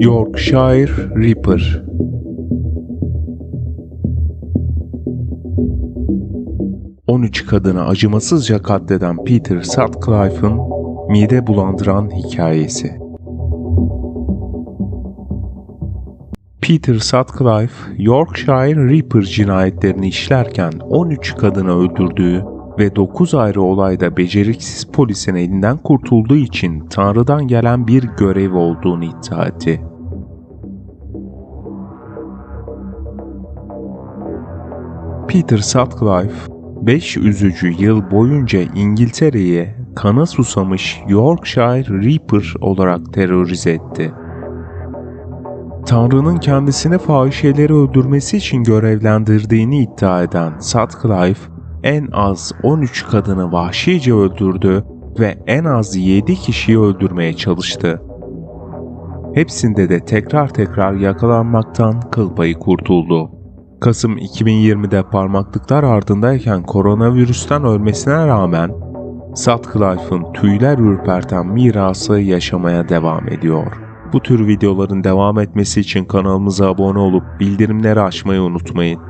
Yorkshire Reaper ...13 kadını acımasızca katleden Peter Sutcliffe'ın mide bulandıran hikayesi. Peter Sutcliffe, Yorkshire Reaper cinayetlerini işlerken 13 kadını öldürdüğü ve 9 ayrı olayda beceriksiz polisin elinden kurtulduğu için Tanrı'dan gelen bir görev olduğunu iddia etti. Peter Sutcliffe, 5 üzücü yıl boyunca İngiltere'yi kana susamış Yorkshire Reaper olarak terörize etti. Tanrı'nın kendisini fahişeleri öldürmesi için görevlendirdiğini iddia eden Sutcliffe, en az 13 kadını vahşice öldürdü ve en az 7 kişiyi öldürmeye çalıştı. Hepsinde de tekrar tekrar yakalanmaktan kıl payı kurtuldu. Kasım 2020'de parmaklıklar ardındayken koronavirüsten ölmesine rağmen Sutcliffe'ın tüyler ürperten mirası yaşamaya devam ediyor. Bu tür videoların devam etmesi için kanalımıza abone olup bildirimleri açmayı unutmayın.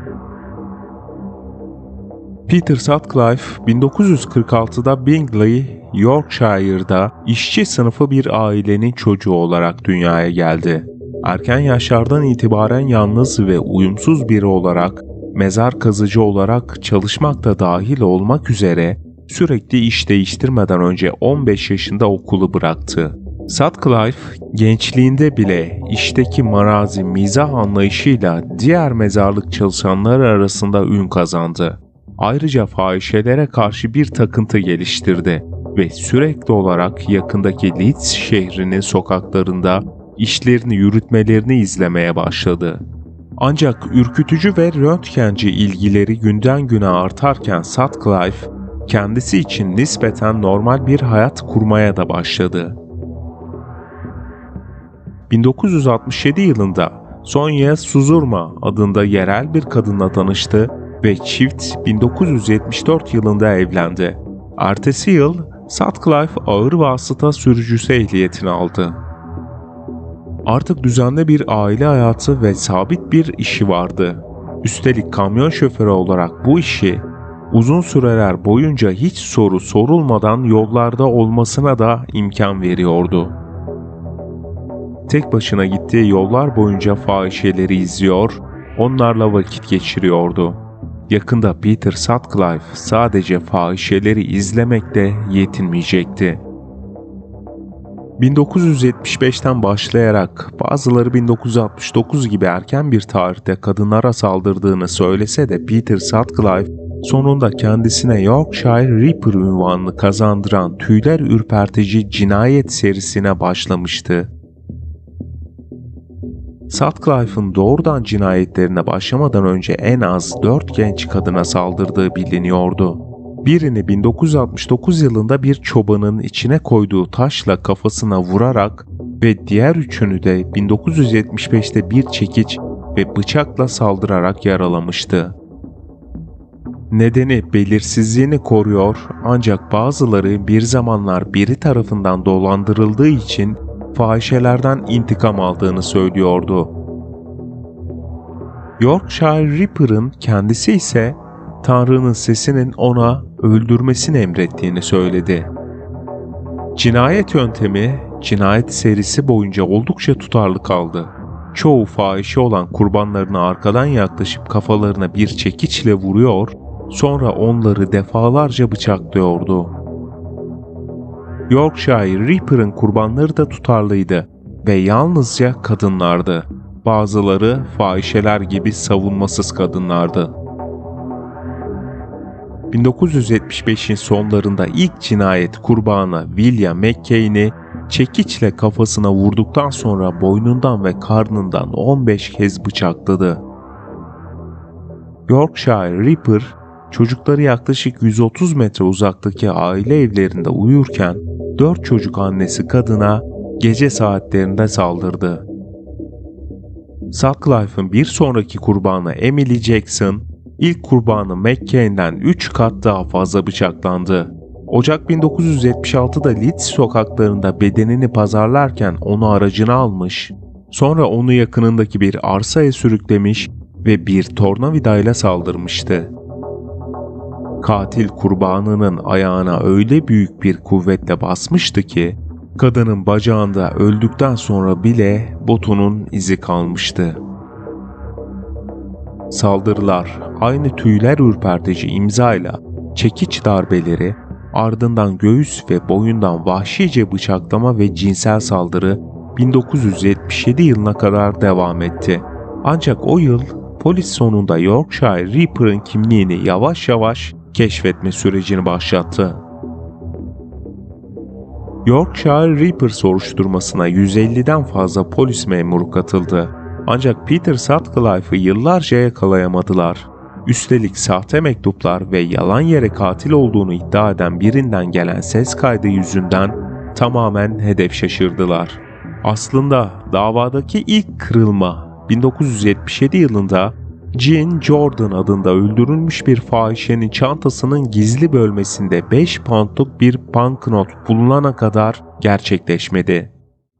Peter Sutcliffe 1946'da Bingley, Yorkshire'da işçi sınıfı bir ailenin çocuğu olarak dünyaya geldi. Erken yaşlardan itibaren yalnız ve uyumsuz biri olarak, mezar kazıcı olarak çalışmak da dahil olmak üzere sürekli iş değiştirmeden önce 15 yaşında okulu bıraktı. Sutcliffe gençliğinde bile işteki marazi mizah anlayışıyla diğer mezarlık çalışanları arasında ün kazandı. Ayrıca fahişelere karşı bir takıntı geliştirdi ve sürekli olarak yakındaki Leeds şehrinin sokaklarında işlerini yürütmelerini izlemeye başladı. Ancak ürkütücü ve röntgenci ilgileri günden güne artarken Sutcliffe kendisi için nispeten normal bir hayat kurmaya da başladı. 1967 yılında Sonia Suzurma adında yerel bir kadınla tanıştı ve çift 1974 yılında evlendi. Ertesi yıl Sutcliffe ağır vasıta sürücüsü ehliyetini aldı. Artık düzenli bir aile hayatı ve sabit bir işi vardı. Üstelik kamyon şoförü olarak bu işi uzun süreler boyunca hiç soru sorulmadan yollarda olmasına da imkan veriyordu. Tek başına gittiği yollar boyunca fahişeleri izliyor, onlarla vakit geçiriyordu. Yakında Peter Sutcliffe sadece fahişeleri izlemekle yetinmeyecekti. 1975'ten başlayarak bazıları 1969 gibi erken bir tarihte kadınlara saldırdığını söylese de Peter Sutcliffe sonunda kendisine Yorkshire Reaper ünvanını kazandıran tüyler ürpertici cinayet serisine başlamıştı. Sutcliffe'ın doğrudan cinayetlerine başlamadan önce en az 4 genç kadına saldırdığı biliniyordu. Birini 1969 yılında bir çobanın içine koyduğu taşla kafasına vurarak ve diğer üçünü de 1975'te bir çekiç ve bıçakla saldırarak yaralamıştı. Nedeni belirsizliğini koruyor ancak bazıları bir zamanlar biri tarafından dolandırıldığı için fahişelerden intikam aldığını söylüyordu. Yorkshire Reaper'ın kendisi ise Tanrı'nın sesinin ona öldürmesini emrettiğini söyledi. Cinayet yöntemi, cinayet serisi boyunca oldukça tutarlı kaldı. Çoğu fahişe olan kurbanlarına arkadan yaklaşıp kafalarına bir çekiçle vuruyor, sonra onları defalarca bıçaklıyordu. Yorkshire Reaper'ın kurbanları da tutarlıydı ve yalnızca kadınlardı. Bazıları fahişeler gibi savunmasız kadınlardı. 1975'in sonlarında ilk cinayet kurbanı William McCain'i çekiçle kafasına vurduktan sonra boynundan ve karnından 15 kez bıçakladı. Yorkshire Reaper, çocukları yaklaşık 130 metre uzaktaki aile evlerinde uyurken 4 çocuk annesi kadına gece saatlerinde saldırdı. Sutcliffe'ın bir sonraki kurbanı Emily Jackson, ilk kurbanı McCain'den 3 kat daha fazla bıçaklandı. Ocak 1976'da Leeds sokaklarında bedenini pazarlarken onu aracına almış, sonra onu yakınındaki bir arsaya sürüklemiş ve bir tornavidayla saldırmıştı. Katil kurbanının ayağına öyle büyük bir kuvvetle basmıştı ki kadının bacağında öldükten sonra bile botunun izi kalmıştı. Saldırılar aynı tüyler ürpertici imzayla çekiç darbeleri ardından göğüs ve boyundan vahşice bıçaklama ve cinsel saldırı 1977 yılına kadar devam etti. Ancak o yıl polis sonunda Yorkshire Reaper'ın kimliğini yavaş yavaş keşfetme sürecini başlattı. Yorkshire Reaper soruşturmasına 150'den fazla polis memuru katıldı. Ancak Peter Sutcliffe'ı yıllarca yakalayamadılar. Üstelik sahte mektuplar ve yalan yere katil olduğunu iddia eden birinden gelen ses kaydı yüzünden tamamen hedef şaşırdılar. Aslında davadaki ilk kırılma 1977 yılında Jean Jordan adında öldürülmüş bir fahişenin çantasının gizli bölmesinde 5 poundluk bir banknot bulunana kadar gerçekleşmedi.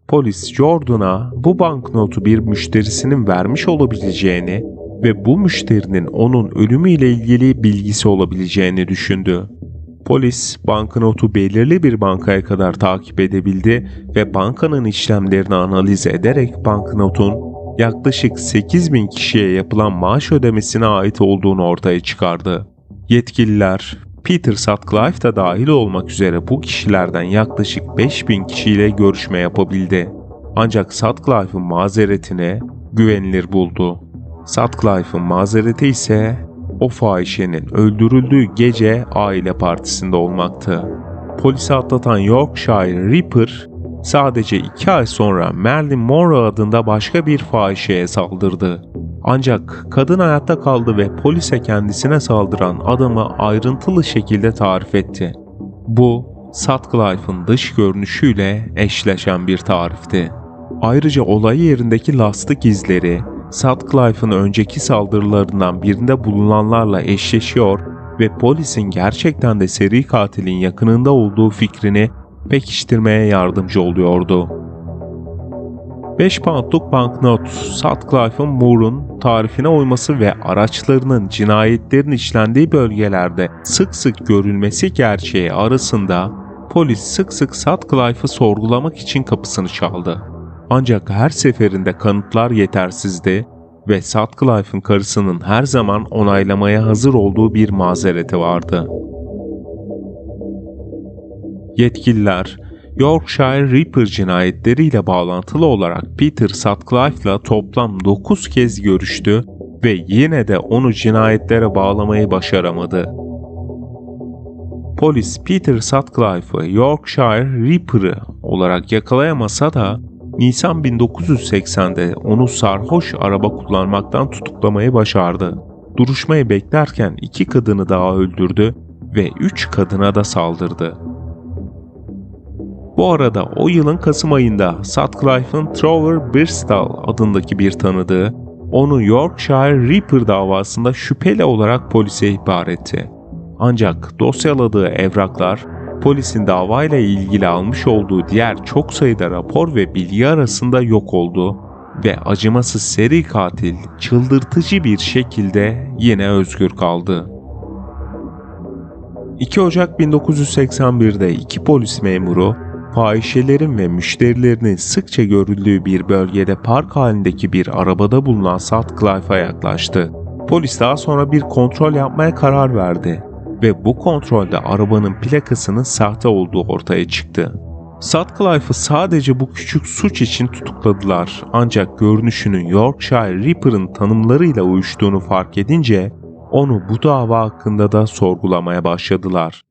Polis Jordan'a bu banknotu bir müşterisinin vermiş olabileceğini ve bu müşterinin onun ölümüyle ilgili bilgisi olabileceğini düşündü. Polis banknotu belirli bir bankaya kadar takip edebildi ve bankanın işlemlerini analiz ederek banknotun yaklaşık 8 bin kişiye yapılan maaş ödemesine ait olduğunu ortaya çıkardı. Yetkililer Peter Sutcliffe da dahil olmak üzere bu kişilerden yaklaşık 5 bin kişiyle görüşme yapabildi. Ancak Sutcliffe'ın mazeretine güvenilir buldu. Sutcliffe'ın mazereti ise o fahişenin öldürüldüğü gece aile partisinde olmaktı. Polisi atlatan Yorkshire Ripper sadece iki ay sonra Marilyn Monroe adında başka bir fahişeye saldırdı. Ancak kadın hayatta kaldı ve polise kendisine saldıran adamı ayrıntılı şekilde tarif etti. Bu, Sutcliffe'ın dış görünüşüyle eşleşen bir tarifti. Ayrıca olay yerindeki lastik izleri, Sutcliffe'ın önceki saldırılarından birinde bulunanlarla eşleşiyor ve polisin gerçekten de seri katilin yakınında olduğu fikrini pekiştirmeye yardımcı oluyordu. 5 poundluk banknot, Sutcliffe'ın Moore'un tarifine uyması ve araçlarının cinayetlerin işlendiği bölgelerde sık sık görülmesi gerçeği arasında polis sık sık Sutcliffe'ı sorgulamak için kapısını çaldı. Ancak her seferinde kanıtlar yetersizdi ve Sutcliffe'ın karısının her zaman onaylamaya hazır olduğu bir mazereti vardı. Yetkililer Yorkshire Reaper cinayetleriyle bağlantılı olarak Peter Sutcliffe'la toplam 9 kez görüştü ve yine de onu cinayetlere bağlamayı başaramadı. Polis Peter Sutcliffe'ı Yorkshire Reaper'ı olarak yakalayamasa da Nisan 1980'de onu sarhoş araba kullanmaktan tutuklamayı başardı. Duruşmayı beklerken iki kadını daha öldürdü ve üç kadına da saldırdı. Bu arada o yılın Kasım ayında Sutcliffe'ın Trower Bristol adındaki bir tanıdığı onu Yorkshire Reaper davasında şüpheli olarak polise ihbar etti. Ancak dosyaladığı evraklar polisin davayla ilgili almış olduğu diğer çok sayıda rapor ve bilgi arasında yok oldu ve acımasız seri katil çıldırtıcı bir şekilde yine özgür kaldı. 2 Ocak 1981'de iki polis memuru fahişelerin ve müşterilerinin sıkça görüldüğü bir bölgede park halindeki bir arabada bulunan Sutcliffe'a yaklaştı. Polis daha sonra bir kontrol yapmaya karar verdi ve bu kontrolde arabanın plakasının sahte olduğu ortaya çıktı. Sutcliffe'ı sadece bu küçük suç için tutukladılar ancak görünüşünün Yorkshire Reaper'ın tanımlarıyla uyuştuğunu fark edince onu bu dava hakkında da sorgulamaya başladılar.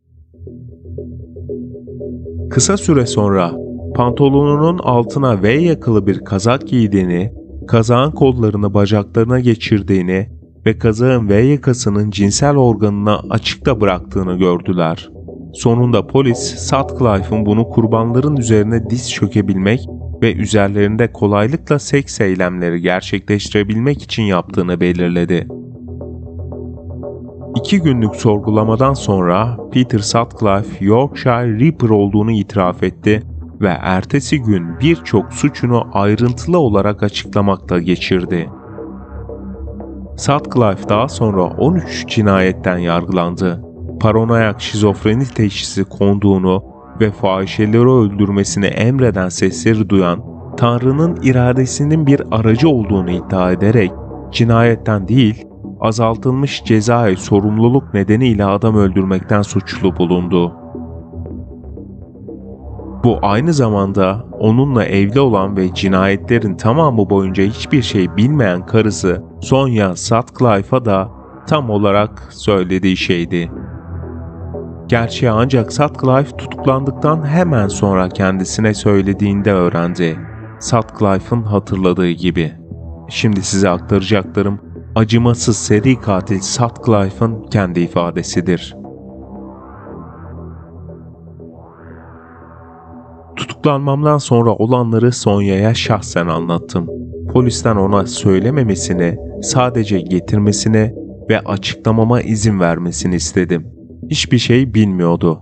Kısa süre sonra pantolonunun altına V yakalı bir kazak giydiğini, kazağın kollarını bacaklarına geçirdiğini ve kazağın V yakasının cinsel organına açıkta bıraktığını gördüler. Sonunda polis Sutcliffe'ın bunu kurbanların üzerine diz çökebilmek ve üzerlerinde kolaylıkla seks eylemleri gerçekleştirebilmek için yaptığını belirledi. İki günlük sorgulamadan sonra Peter Sutcliffe Yorkshire Reaper olduğunu itiraf etti ve ertesi gün birçok suçunu ayrıntılı olarak açıklamakla geçirdi. Sutcliffe daha sonra 13 cinayetten yargılandı. Paranoyak şizofreni teşhisi konduğunu ve fahişeleri öldürmesini emreden sesleri duyan Tanrı'nın iradesinin bir aracı olduğunu iddia ederek cinayetten değil, azaltılmış cezai sorumluluk nedeniyle adam öldürmekten suçlu bulundu. Bu aynı zamanda onunla evli olan ve cinayetlerin tamamı boyunca hiçbir şey bilmeyen karısı Sonya Sutcliffe'a da tam olarak söylediği şeydi. Gerçi ancak Sutcliffe tutuklandıktan hemen sonra kendisine söylediğinde öğrendi. Sutcliffe'ın hatırladığı gibi. Şimdi size aktaracaklarım acımasız seri katil Sutcliffe'ın kendi ifadesidir. Tutuklanmamdan sonra olanları Sonya'ya şahsen anlattım. Polisten ona söylememesini, sadece getirmesini ve açıklamama izin vermesini istedim. Hiçbir şey bilmiyordu.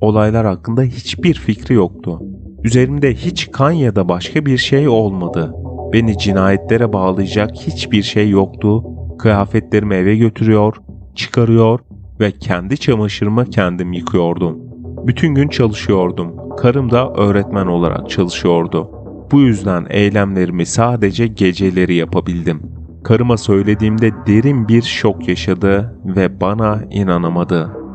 Olaylar hakkında hiçbir fikri yoktu. Üzerimde hiç kan ya da başka bir şey olmadı. Beni cinayetlere bağlayacak hiçbir şey yoktu. Kıyafetlerimi eve götürüyor, çıkarıyor ve kendi çamaşırımı kendim yıkıyordum. Bütün gün çalışıyordum. Karım da öğretmen olarak çalışıyordu. Bu yüzden eylemlerimi sadece geceleri yapabildim. Karıma söylediğimde derin bir şok yaşadı ve bana inanamadı.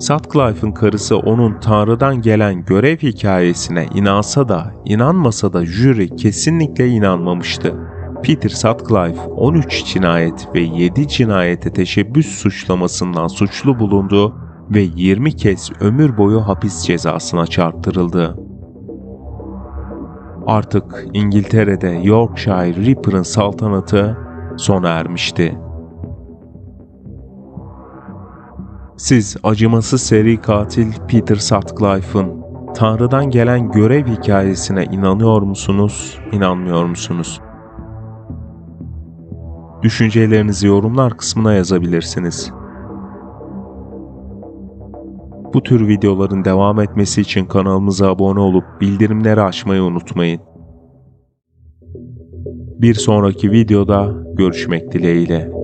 Sutcliffe'ın karısı onun Tanrı'dan gelen görev hikayesine inansa da inanmasa da jüri kesinlikle inanmamıştı. Peter Sutcliffe 13 cinayet ve 7 cinayete teşebbüs suçlamasından suçlu bulundu ve 20 kez ömür boyu hapis cezasına çarptırıldı. Artık İngiltere'de Yorkshire Reaper'ın saltanatı sona ermişti. Siz acımasız seri katil Peter Sutcliffe'ın Tanrı'dan gelen görev hikayesine inanıyor musunuz, inanmıyor musunuz? Düşüncelerinizi yorumlar kısmına yazabilirsiniz. Bu tür videoların devam etmesi için kanalımıza abone olup bildirimleri açmayı unutmayın. Bir sonraki videoda görüşmek dileğiyle.